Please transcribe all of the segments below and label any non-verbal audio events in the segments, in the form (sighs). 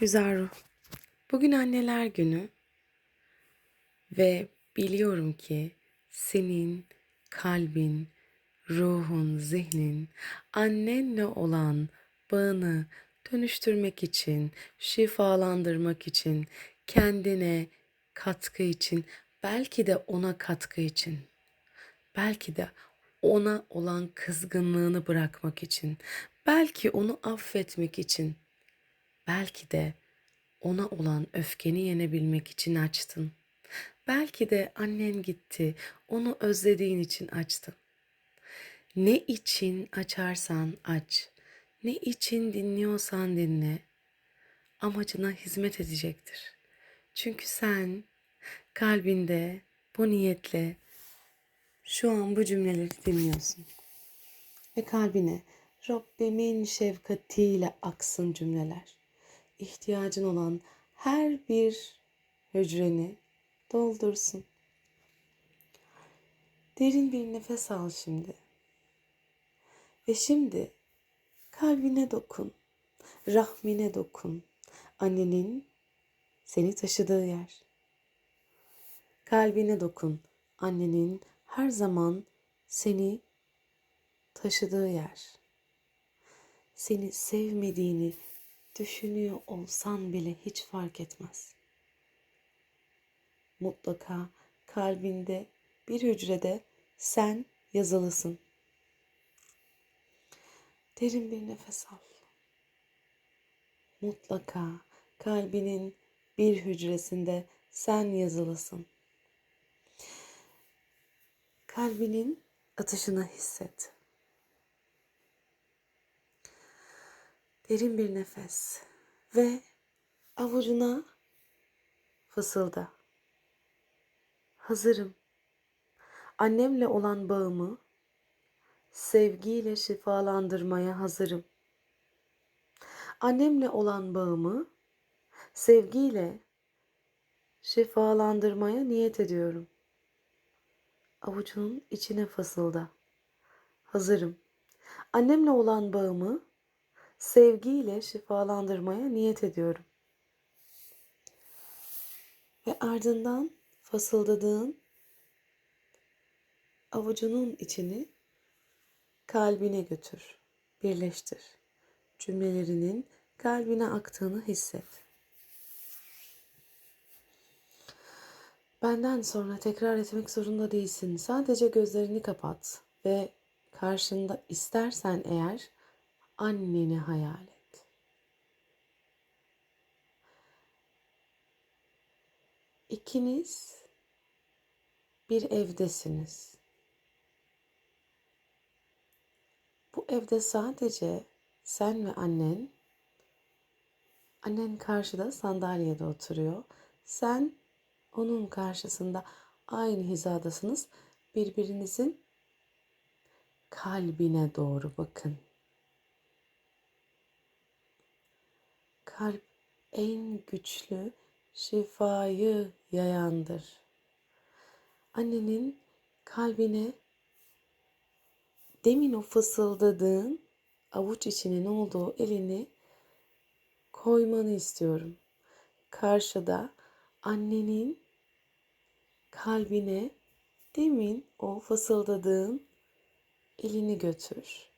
Güzel ruh. Bugün anneler günü ve biliyorum ki senin kalbin, ruhun, zihnin annenle olan bağını dönüştürmek için, şifalandırmak için, kendine katkı için, belki de ona katkı için, belki de ona olan kızgınlığını bırakmak için, belki onu affetmek için Belki de ona olan öfkeni yenebilmek için açtın. Belki de annen gitti, onu özlediğin için açtın. Ne için açarsan aç, ne için dinliyorsan dinle, amacına hizmet edecektir. Çünkü sen kalbinde bu niyetle şu an bu cümleleri dinliyorsun. Ve kalbine Rabbimin şefkatiyle aksın cümleler ihtiyacın olan her bir hücreni doldursun. Derin bir nefes al şimdi. Ve şimdi kalbine dokun, rahmine dokun. Annenin seni taşıdığı yer. Kalbine dokun. Annenin her zaman seni taşıdığı yer. Seni sevmediğini düşünüyor olsan bile hiç fark etmez. Mutlaka kalbinde bir hücrede sen yazılısın. Derin bir nefes al. Mutlaka kalbinin bir hücresinde sen yazılısın. Kalbinin atışını hisset. Derin bir nefes ve avucuna fısılda. Hazırım. Annemle olan bağımı sevgiyle şifalandırmaya hazırım. Annemle olan bağımı sevgiyle şifalandırmaya niyet ediyorum. Avucunun içine fısılda. Hazırım. Annemle olan bağımı sevgiyle şifalandırmaya niyet ediyorum. Ve ardından fasıldadığın avucunun içini kalbine götür, birleştir. Cümlelerinin kalbine aktığını hisset. Benden sonra tekrar etmek zorunda değilsin. Sadece gözlerini kapat ve karşında istersen eğer anneni hayal et. İkiniz bir evdesiniz. Bu evde sadece sen ve annen, annen karşıda sandalyede oturuyor. Sen onun karşısında aynı hizadasınız. Birbirinizin kalbine doğru bakın. Kalp en güçlü şifayı yayandır. Annenin kalbine demin o fısıldadığın avuç içinin olduğu elini koymanı istiyorum. Karşıda annenin kalbine demin o fısıldadığın elini götür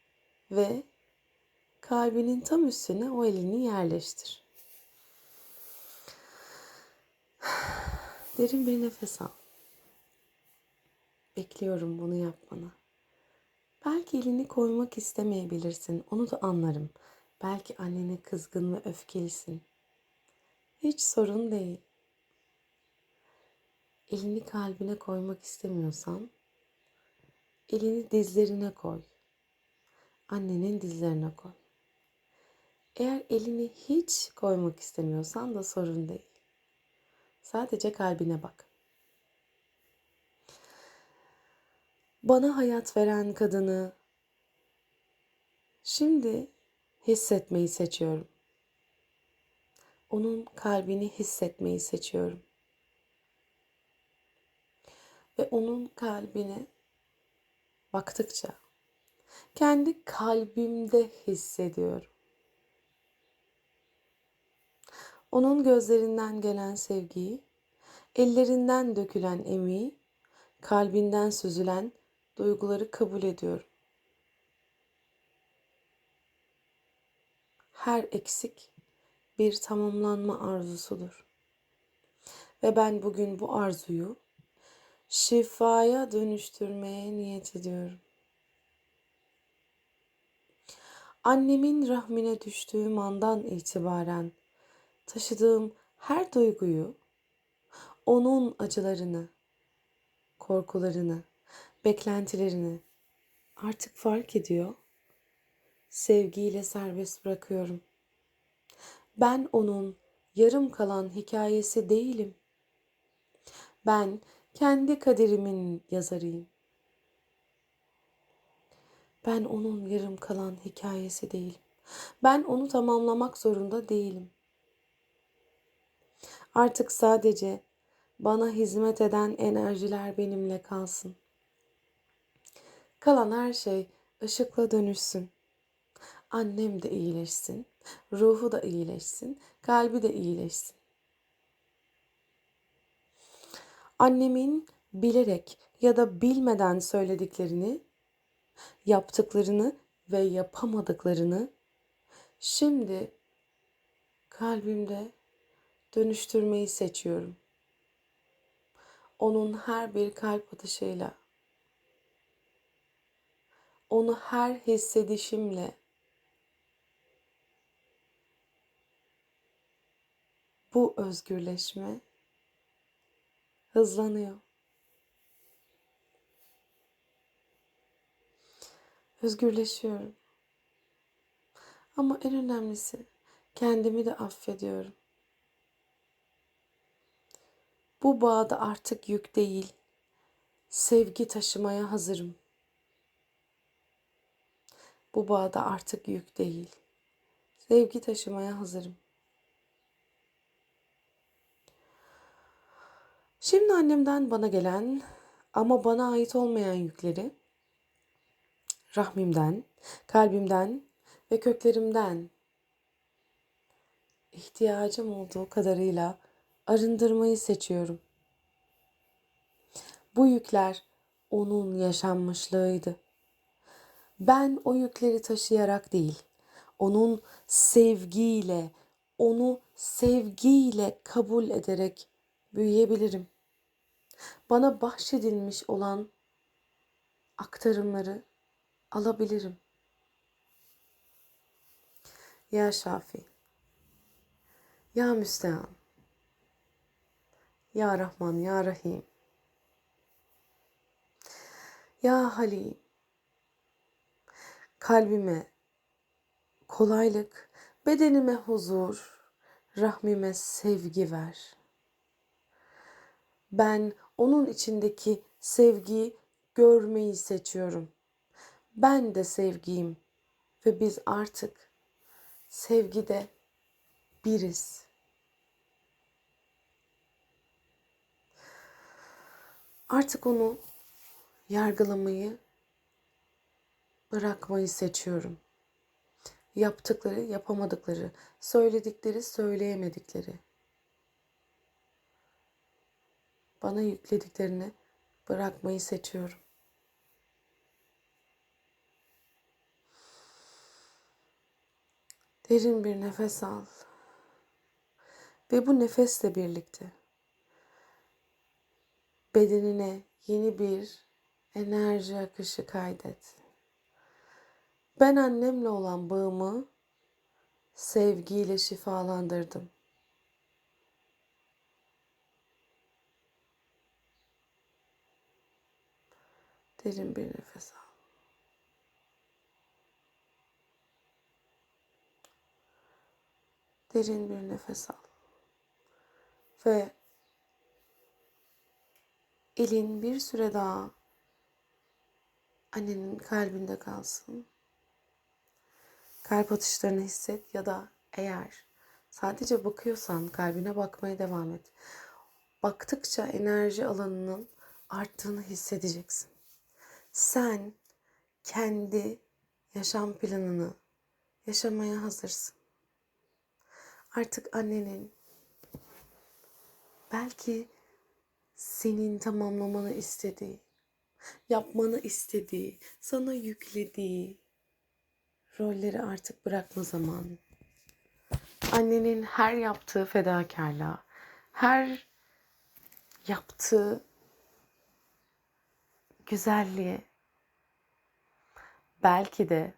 ve kalbinin tam üstüne o elini yerleştir. (sighs) Derin bir nefes al. Bekliyorum bunu yapmana. Belki elini koymak istemeyebilirsin. Onu da anlarım. Belki annene kızgın ve öfkelisin. Hiç sorun değil. Elini kalbine koymak istemiyorsan elini dizlerine koy. Annenin dizlerine koy. Eğer elini hiç koymak istemiyorsan da sorun değil. Sadece kalbine bak. Bana hayat veren kadını şimdi hissetmeyi seçiyorum. Onun kalbini hissetmeyi seçiyorum. Ve onun kalbine baktıkça kendi kalbimde hissediyorum. Onun gözlerinden gelen sevgiyi, ellerinden dökülen emeği, kalbinden süzülen duyguları kabul ediyorum. Her eksik bir tamamlanma arzusudur. Ve ben bugün bu arzuyu şifaya dönüştürmeye niyet ediyorum. Annemin rahmine düştüğüm andan itibaren taşıdığım her duyguyu, onun acılarını, korkularını, beklentilerini artık fark ediyor. Sevgiyle serbest bırakıyorum. Ben onun yarım kalan hikayesi değilim. Ben kendi kaderimin yazarıyım. Ben onun yarım kalan hikayesi değilim. Ben onu tamamlamak zorunda değilim. Artık sadece bana hizmet eden enerjiler benimle kalsın. Kalan her şey ışıkla dönüşsün. Annem de iyileşsin, ruhu da iyileşsin, kalbi de iyileşsin. Annemin bilerek ya da bilmeden söylediklerini, yaptıklarını ve yapamadıklarını şimdi kalbimde dönüştürmeyi seçiyorum. Onun her bir kalp atışıyla, onu her hissedişimle bu özgürleşme hızlanıyor. Özgürleşiyorum. Ama en önemlisi kendimi de affediyorum. Bu bağda artık yük değil, sevgi taşımaya hazırım. Bu bağda artık yük değil, sevgi taşımaya hazırım. Şimdi annemden bana gelen ama bana ait olmayan yükleri rahmimden, kalbimden ve köklerimden ihtiyacım olduğu kadarıyla arındırmayı seçiyorum. Bu yükler onun yaşanmışlığıydı. Ben o yükleri taşıyarak değil, onun sevgiyle, onu sevgiyle kabul ederek büyüyebilirim. Bana bahşedilmiş olan aktarımları alabilirim. Ya Şafi, Ya Müstehan, Ya Rahman, Ya Rahim, Ya Halim, kalbime kolaylık, bedenime huzur, rahmime sevgi ver. Ben onun içindeki sevgiyi görmeyi seçiyorum. Ben de sevgiyim ve biz artık sevgide biriz. Artık onu yargılamayı bırakmayı seçiyorum. Yaptıkları, yapamadıkları, söyledikleri, söyleyemedikleri. Bana yüklediklerini bırakmayı seçiyorum. Derin bir nefes al. Ve bu nefesle birlikte bedenine yeni bir enerji akışı kaydet. Ben annemle olan bağımı sevgiyle şifalandırdım. Derin bir nefes al. Derin bir nefes al. Ve elin bir süre daha annenin kalbinde kalsın. Kalp atışlarını hisset ya da eğer sadece bakıyorsan kalbine bakmaya devam et. Baktıkça enerji alanının arttığını hissedeceksin. Sen kendi yaşam planını yaşamaya hazırsın. Artık annenin Belki senin tamamlamanı istediği, yapmanı istediği, sana yüklediği rolleri artık bırakma zamanı. Annenin her yaptığı fedakarlığa, her yaptığı güzelliğe, belki de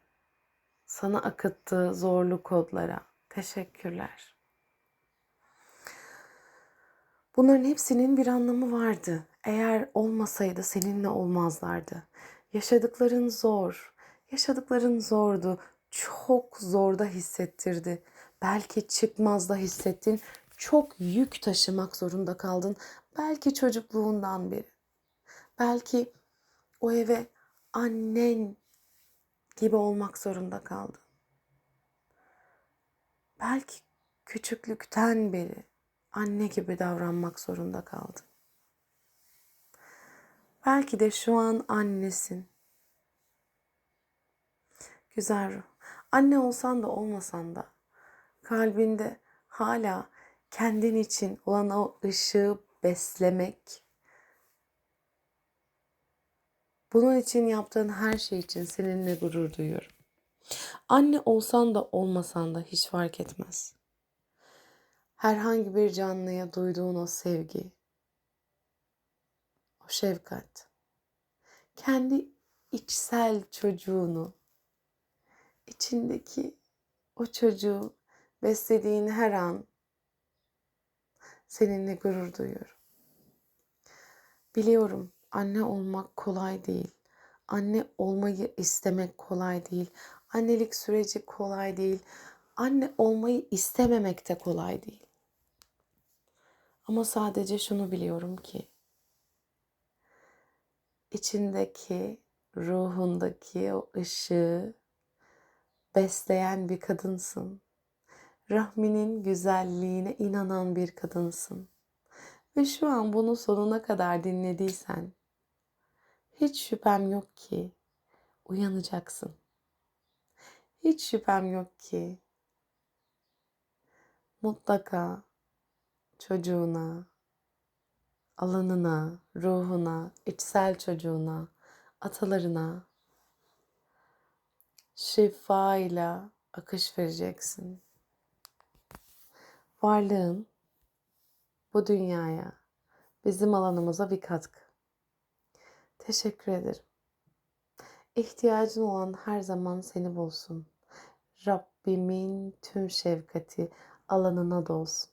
sana akıttığı zorlu kodlara teşekkürler. Bunların hepsinin bir anlamı vardı. Eğer olmasaydı seninle olmazlardı. Yaşadıkların zor. Yaşadıkların zordu. Çok zorda hissettirdi. Belki çıkmazda hissettin. Çok yük taşımak zorunda kaldın. Belki çocukluğundan beri. Belki o eve annen gibi olmak zorunda kaldın. Belki küçüklükten beri anne gibi davranmak zorunda kaldın. Belki de şu an annesin. Güzel ruh. Anne olsan da olmasan da kalbinde hala kendin için olan o ışığı beslemek, bunun için yaptığın her şey için seninle gurur duyuyorum. Anne olsan da olmasan da hiç fark etmez. Herhangi bir canlıya duyduğun o sevgi, o şefkat, kendi içsel çocuğunu, içindeki o çocuğu beslediğin her an seninle gurur duyuyorum. Biliyorum anne olmak kolay değil. Anne olmayı istemek kolay değil. Annelik süreci kolay değil. Anne olmayı istememek de kolay değil. Ama sadece şunu biliyorum ki içindeki, ruhundaki o ışığı besleyen bir kadınsın. Rahminin güzelliğine inanan bir kadınsın. Ve şu an bunu sonuna kadar dinlediysen hiç şüphem yok ki uyanacaksın. Hiç şüphem yok ki mutlaka çocuğuna, alanına, ruhuna, içsel çocuğuna, atalarına şifayla akış vereceksin. Varlığın bu dünyaya, bizim alanımıza bir katkı. Teşekkür ederim. İhtiyacın olan her zaman seni bulsun. Rabbimin tüm şefkati alanına dolsun.